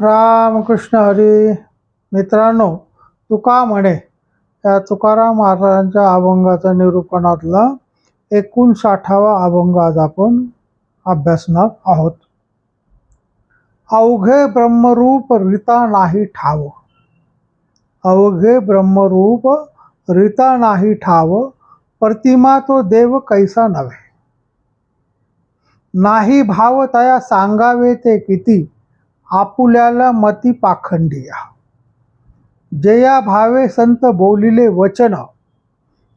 रामकृष्ण हरी. मित्रांनो तुका म्हणे या तुकाराम महाराजांच्या अभंगाचा निरूपणातला एकोणसाठावा अभंग आज आपण अभ्यासणार आहोत. अवघे ब्रह्मरूप रीता नाही ठाव. अवघे ब्रह्मरूप रिता नाही ठाव. प्रतिमा तो देव कैसा नव्हे. नाही भाव तया सांगावे ते किती. आपुल्याला मती पाखंडिया जया भावे संत बोलिले वचन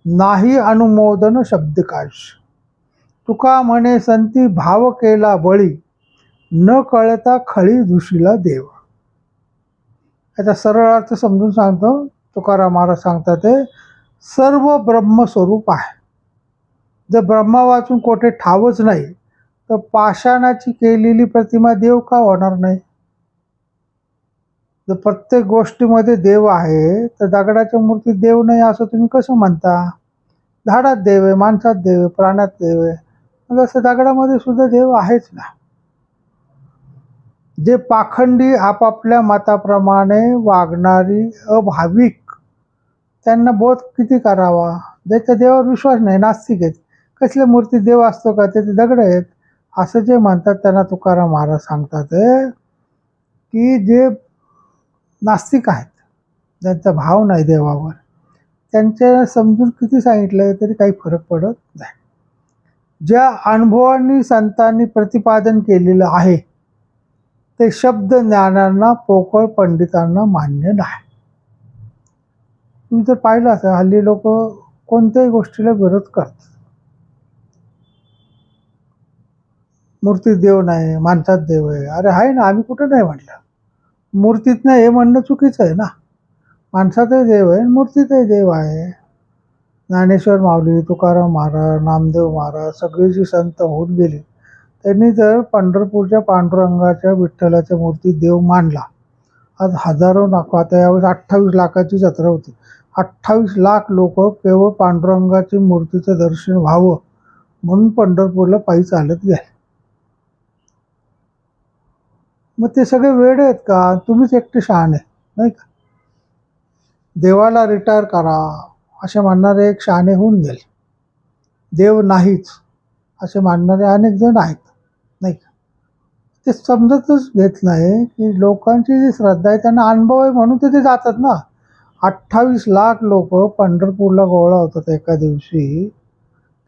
नाही अनुमोदन शब्दकाश. तुका म्हणे संती भाव केला बळी न कळता खळी दुशीला देव. याचा सरळ अर्थ समजून सांगतो तुकाराम महाराज सांगतात ते सर्व ब्रह्मस्वरूप आहे. जर ब्रह्मा वाचून कोठे ठावच नाही तर पाषाणाची केलेली प्रतिमा देव का होणार नाही? जर प्रत्येक गोष्टीमध्ये देव आहे तर दगडाच्या मूर्तीत देव नाही असं तुम्ही कसं म्हणता? झाडात देव आहे माणसात देव आहे प्राण्यात देव आहे. मग असं दगडामध्ये सुद्धा देव आहेच ना? जे पाखंडी आपापल्या मताप्रमाणे वागणारी अभाविक त्यांना बोध किती करावा? ज्याच्या देवावर विश्वास नाही नास्तिक आहेत. कसल्या मूर्ती देव असतो का? ते दगड आहेत. असं जे म्हणतात त्यांना तुकाराम महाराज सांगतात की जे नास्तिक आहेत. ज्यांचा भाव नाही देवावर. त्यांच्या समजून किती सांगितलं तरी काही फरक पडत नाही. ज्या अनुभवांनी संतांनी प्रतिपादन केलेलं आहे ते शब्द ज्ञानांना पोकळ पंडितांना मान्य नाही. तुम्ही जर पाहिलं असं हल्ली लोक कोणत्याही गोष्टीला विरोध करतात. मूर्तीत देव नाही माणसात देव आहे. अरे आहे ना आम्ही कुठं नाही म्हटलं? मूर्तीत नाही हे म्हणणं चुकीचं आहे ना. माणसातही देव आहे मूर्तीतही देव आहे. ज्ञानेश्वर माऊली तुकाराम महाराज नामदेव महाराज सगळी जी संत होऊन गेली. त्यांनी जर पंढरपूरच्या पांडुरंगाच्या विठ्ठलाच्या मूर्तीत देव मांडला आज हजारो नको आता यावेळेस अठ्ठावीस लाखाची जत्रा होती. अठ्ठावीस लाख लोक केवळ पांडुरंगाची मूर्तीचं दर्शन व्हावं म्हणून पंढरपूरला पायी चालत गेले. मग ते सगळे वेड आहेत का? तुम्हीच एकटे शहाणे नाही का? देवाला रिटायर करा असे मानणारे एक शहाणे होऊन गेले. देव नाहीच असे मानणारे अनेक जण आहेत नाही का? ते समजतच घेत नाही की लोकांची जी श्रद्धा आहे त्यांना अनुभव आहे म्हणून ते ते जातात ना. अठ्ठावीस लाख लोक पंढरपूरला गोळा होतात एका दिवशी.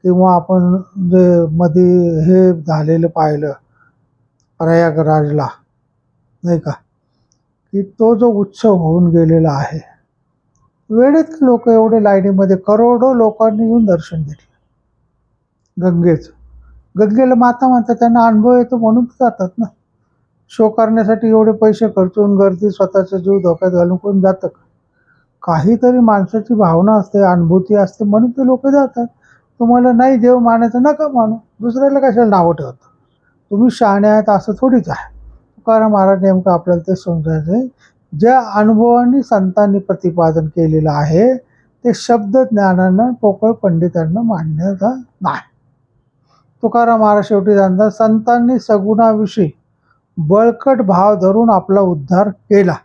किंवा आपण जे मध्ये हे झालेलं पाहिलं प्रयागराजला. नाही का? की तो जो उत्सव होऊन गेलेला आहे वेळेत लोक एवढे लाईनीमध्ये करोडो लोकांनी येऊन दर्शन घेतलं. गंगेचं. गंगेला माता म्हणतात त्यांना अनुभव येतो म्हणून जातात ना. शो करण्यासाठी एवढे पैसे खर्चून गर्दी स्वतःचा जीव धोक्यात घालून कोण जातं का? काहीतरी माणसाची भावना असते अनुभूती असते म्हणून ते लोक जातात. तुम्हाला नाही देव मानायचं नका मानू. दुसऱ्याला कशाला नावं ठेवतं? तुम्ही शहाणे आहेत असं थोडीच आहे. तुकाराम महाराज नेमकं आपल्याला ते समजायचं आहे ज्या अनुभवांनी संतांनी प्रतिपादन केलेलं आहे ते शब्द ज्ञानानं पोकळ पंडितांना मान्यता नाही. तुकाराम महाराज शेवटी जाणतात संतांनी सगुणाविषयी बळकट भाव धरून आपला उद्धार केला.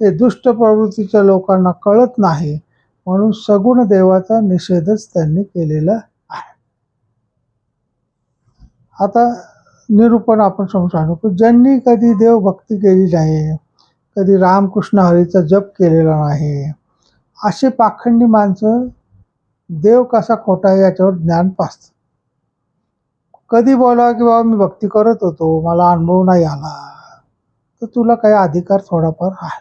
ते दुष्ट प्रवृत्तीच्या लोकांना कळत नाही म्हणून सगुण देवाचा निषेधच त्यांनी केलेला आहे. आता निरूपण आपण समजून शकतो. की ज्यांनी कधी देवभक्ती केली नाही कधी रामकृष्ण हरीचा जप केलेला नाही असे पाखंडी माणसं देव कसा खोटा आहे याच्यावर ज्ञान पासतं. कधी बोलावं की बाबा मी भक्ती करत होतो मला अनुभव नाही आला तर तुला काही अधिकार थोडाफार आहे.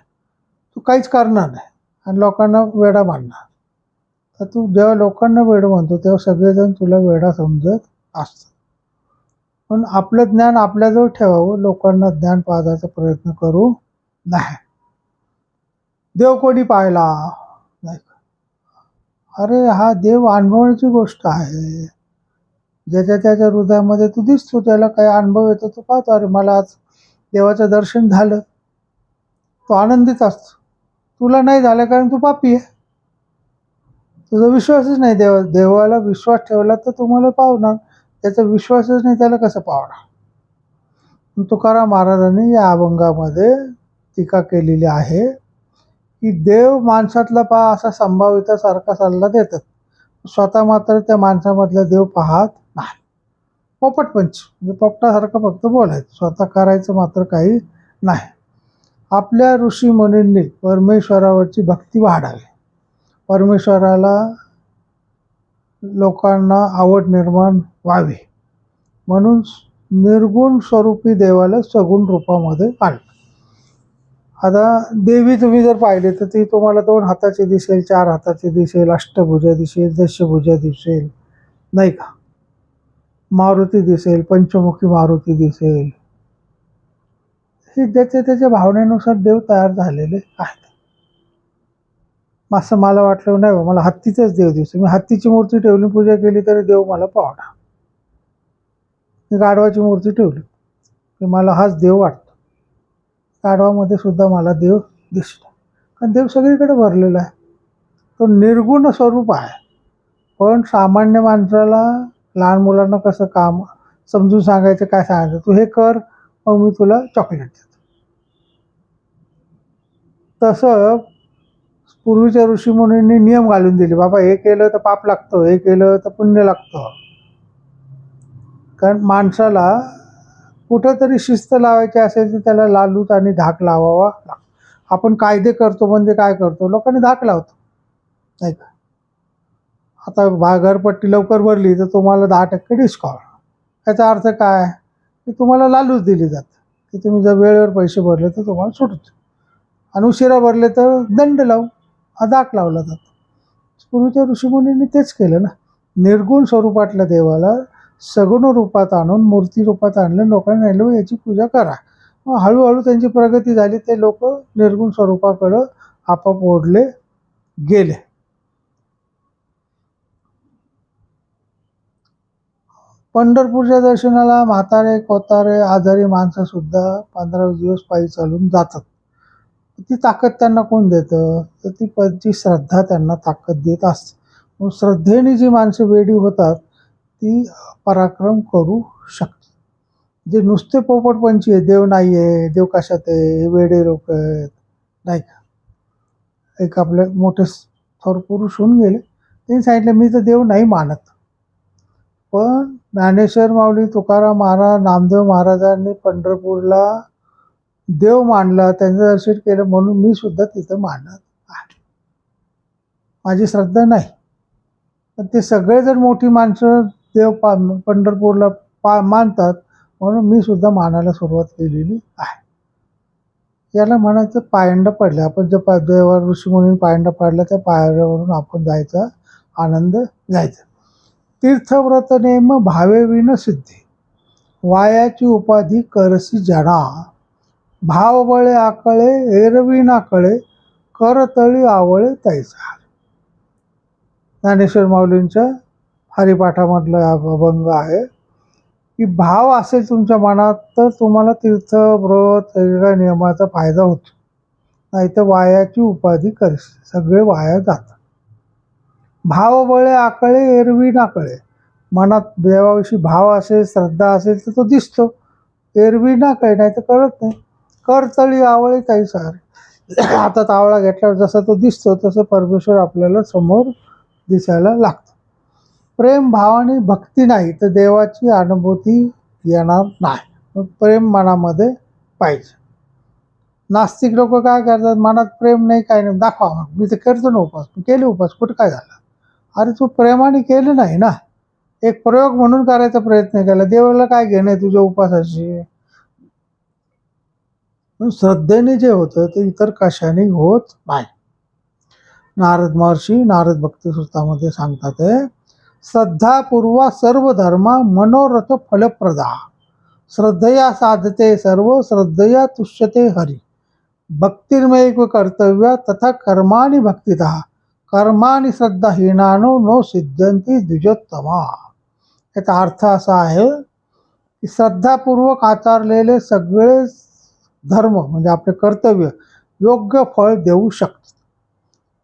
तू काहीच करणार नाही आणि लोकांना वेडा मानणार. तर तू जेव्हा लोकांना वेड म्हणतो तेव्हा सगळेजण तुला वेडा समजत असतात. पण आपलं ज्ञान आपल्याजवळ ठेवावं लोकांना ज्ञान पाहण्याचा प्रयत्न करू नाही देव कोणी पाहिला. नाही का? अरे हा देव अनुभवण्याची गोष्ट आहे. ज्याच्या त्याच्या हृदयामध्ये तू दिसतो त्याला काही अनुभव येतो तो पाहतो अरे मला आज देवाचं दर्शन झालं. तो आनंदीत असतो. तुला नाही झालं कारण तू पापी आहे. तुझा विश्वासच नाही. देवा देवाला विश्वास ठेवला तर तुम्हाला पावणार. त्याचा विश्वासच नाही त्याला कसं पावणार? तुकाराम महाराजांनी या अभंगामध्ये टीका केलेली आहे की देव माणसातला पहा असा संभाव्यतासारखा सल्ला देतात. स्वतः मात्र त्या माणसामधला देव पाहत नाही. पोपटपंच म्हणजे पोपटासारखं फक्त बोलायचं. स्वतः करायचं मात्र काही नाही. आपल्या ऋषी मुनींनी परमेश्वरावरची भक्ती वाढावी. परमेश्वराला लोकांना आवड निर्माण व्हावी. म्हणून निर्गुण स्वरूपी देवाला सगुण रूपामध्ये आणलं. आता देवी तुम्ही जर पाहिली तर ती तुम्हाला दोन हाताची दिसेल चार हाताची दिसेल अष्टभुजा दिसेल दशभुजा दिसेल नाही का? मारुती दिसेल पंचमुखी मारुती दिसेल. हे ज्याच्या त्याच्या भावनेनुसार देव तयार झालेले आहेत. असं मला वाटलं नाही बा, मला हत्तीचाच देव दिवस मी हत्तीची मूर्ती ठेवली पूजा केली तरी देव मला पावडा मी गाढवाची मूर्ती ठेवली. की मला हाच देव वाटतो. गाढवामध्ये सुद्धा मला देव दिसतो. कारण देव सगळीकडे भरलेला आहे. तो निर्गुण स्वरूप आहे. पण सामान्य माणसाला लहान मुलांना कसं काम समजून सांगायचं काय सांगायचं तू हे कर मग मी तुला चॉकलेट देतो. तसं पूर्वीच्या ऋषीमुनींनी नियम घालून दिले. बाबा हे केलं तर पाप लागतं हे केलं तर पुण्य लागतं. कारण माणसाला कुठंतरी शिस्त लावायची असेल तर त्याला लालूत आणि धाक लावावा लागतो. आपण कायदे करतो म्हणजे काय करतो? लोकांनी धाक लावतो. नाही का? आता भा घरपट्टी लवकर भरली तर तुम्हाला दहा टक्के डिस्काउंट याचा अर्थ काय? की तुम्हाला लालूच दिली जाते. की तुम्ही जर वेळेवर पैसे भरले तर तुम्हाला सुटत. आणि उशिरा भरले तर दंड लावू हा दाख लावला जातो. पूर्वीच्या ऋषीमुनींनी तेच केलं ना. निर्गुण स्वरूपातल्या देवाला सगुण रूपात आणून मूर्ती रूपात आणलं लोकांनी सांगितलं याची पूजा करा. मग हळूहळू त्यांची प्रगती झाली ते लोक निर्गुण स्वरूपाकडं आपाप ओढले गेले. पंढरपूरच्या दर्शनाला म्हातारे कोतारे आजारी माणसंसुद्धा पंधरा दिवस पायी चालून जातात. ती ताकद त्यांना कोण देतं? तर ती त्यांची श्रद्धा त्यांना ताकद देत असते श्रद्धेने जी माणसं वेडी होतात ती पराक्रम करू शकते जे नुसते पोपटपंची आहे देव नाही आहे देव कशात आहे वेडे लोक आहेत नाही का? एक आपले मोठे थोर पुरुष होऊन गेले. त्यांनी सांगितलं मी तर देव नाही मानत. पण ज्ञानेश्वर माऊली तुकाराम महाराज नामदेव महाराजांनी पंढरपूरला देव मानला त्यांचं दर्शन केलं म्हणून मी सुद्धा तिथं मानत आहे. माझी श्रद्धा नाही. पण ते सगळे जर मोठी माणसं देव पा पंढरपूरला पा मानतात म्हणून मी सुद्धा मानायला सुरुवात केलेली आहे. याला म्हणायचं पायंडा पडले. आपण जे पा देवावर ऋषीमुनी पायंडा पाडला त्या पायऱ्यावरून आपण जायचा आनंद घ्यायचा. तीर्थव्रत नेम भावेविन सिद्धी. वायाची उपाधी करसी जना भावबळे आकळे एरवी नाकळे करतळी आवळे तैसा ज्ञानेश्वर माऊलींच्या हरिपाठामधलं अभंग आहे. की भाव असेल तुमच्या मनात तर तुम्हाला तीर्थ व्रत वेगवेगळ्या नियमाचा फायदा होतो. नाही तर वायाची उपाधी करशी सगळे वाया जातात. भावबळे आकळे एरवी नाकळे मनात देवाविषयी भाव असेल श्रद्धा असेल तर तो दिसतो. एरवी नाकळे नाही तर कळत नाही. करतळी आवळे काही सार. आता आवळा घेतल्यावर जसा तो दिसतो तसं परमेश्वर आपल्याला समोर दिसायला लागतो. प्रेम भावाने भक्ती नाही तर देवाची अनुभूती येणार नाही. मग प्रेम मनामध्ये पाहिजे. नास्तिक लोक काय करतात? मनात प्रेम नाही काय नाही. दाखवा मग. मी तर करतो ना उपास मी केले उपास कुठं काय झालं? अरे तू प्रेमाने केलं नाही ना. एक प्रयोग म्हणून करायचा प्रयत्न केला. देवाला काय घेणं आहे तुझ्या उपासाशी पण श्रद्धेने जे होतं ते इतर कशाने होत नाही. नारद महर्षी नारद भक्तिसूत्रामध्ये सांगतात आहे श्रद्धापूर्वा सर्व धर्मा मनोरथ फलप्रदा. श्रद्धया साधते सर्व श्रद्धया तुष्यते हरी. भक्तिर्मेव कर्तव्य तथा कर्माणि भक्तितः कर्माणि श्रद्धाहीनानो नो सिद्धंती द्विजोत्तमा. याचा अर्थ असा आहे की श्रद्धापूर्वक आचारलेले सगळे धर्म म्हणजे आपले कर्तव्य योग्य फळ देऊ शकतात.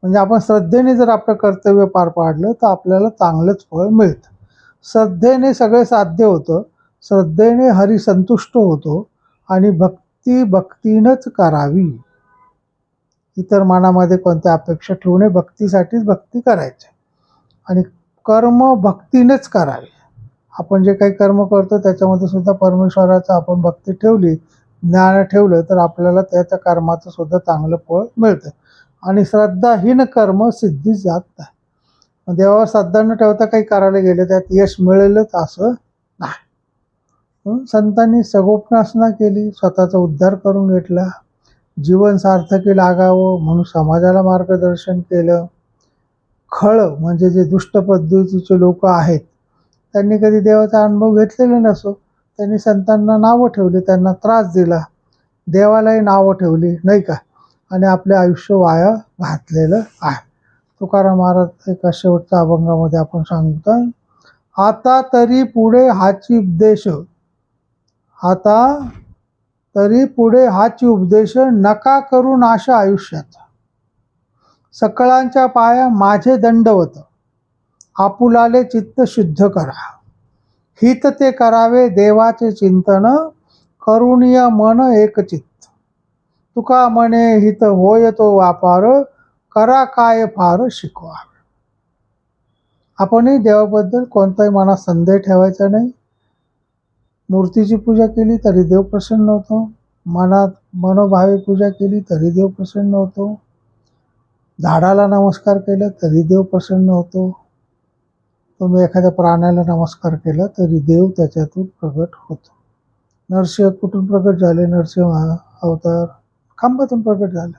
म्हणजे आपण श्रद्धेने जर आपलं कर्तव्य पार पाडलं तर आपल्याला चांगलंच फळ मिळतं. श्रद्धेने सगळे साध्य होतं श्रद्धेने हरी संतुष्ट होतो आणि भक्ती भक्तीनंच करावी. इतर मनामध्ये कोणत्या अपेक्षा ठेवू नये भक्तीसाठीच भक्ती करायची. आणि कर्म भक्तीनेच करावे. आपण जे काही कर्म करतो त्याच्यामध्ये सुद्धा परमेश्वराचा आपण भक्ती ठेवली ज्ञान ठेवलं तर आपल्याला त्याच्या कर्माचं सुद्धा चांगलं फळ मिळतं. आणि श्रद्धाहीन कर्म सिद्धीच जात नाही. देवावर श्रद्धा न ठेवता काही करायला गेले त्यात यश मिळेलच असं नाही. संतांनी सगोपनासना केली स्वतःचा उद्धार करून घेतला. जीवन सार्थकी लागावं म्हणून समाजाला मार्गदर्शन केलं. खळ म्हणजे जे दुष्ट पद्धतीचे लोक आहेत त्यांनी कधी देवाचा अनुभव घेतलेला नसो. त्यांनी संतांना नावं ठेवली त्यांना त्रास दिला. देवालाही नावं ठेवली नाही का? आणि आपले आयुष्य वाया घातलेलं आहे. तुकाराम महाराज एका शेवटच्या अभंगामध्ये आपण सांगतो आता तरी पुढे हाची उपदेश आता तरी पुढे हाची उपदेश नका करू नाशा आयुष्यात. सकळांच्या पाया माझे दंडवत आपुलाले चित्त शुद्ध करा. हित ते करावे देवाचे चिंतन करुणीय मन एकचित्त तुका म्हणे हित होय तो वापार करा काय फार शिकवावे आपणही देवाबद्दल कोणताही मनात संदेह ठेवायचा नाही. मूर्तीची पूजा केली तरी देव प्रसन्न होतो. मनात मनोभावे पूजा केली तरी देव प्रसन्न होतो. झाडाला नमस्कार केला तरी देव प्रसन्न होतो. तुम्ही एखाद्या प्राण्याला नमस्कार केला तरी देव त्याच्यातून प्रगट होतो. नरसिंह कुठून प्रगट झाले? नरसिंह अवतार खांबातून प्रगट झाले.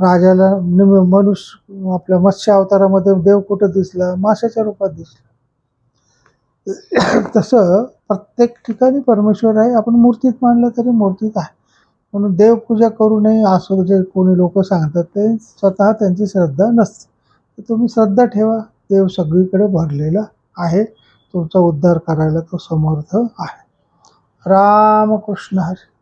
राजाला मनुष्य आपल्या मत्स्य अवतारामध्ये देव कुठं दिसला? माशाच्या रूपात दिसला. तसं प्रत्येक ठिकाणी परमेश्वर आहे. आपण मूर्तीत मानलं तरी मूर्तीत आहे. म्हणून देवपूजा करू नये असं जे कोणी लोक सांगतात ते स्वतः त्यांची श्रद्धा नसते. तर तुम्ही श्रद्धा ठेवा. देव सगळीकडे भरलेला आहे. तुमचा उद्धार करायला तो समर्थ आहे. रामकृष्ण हरी.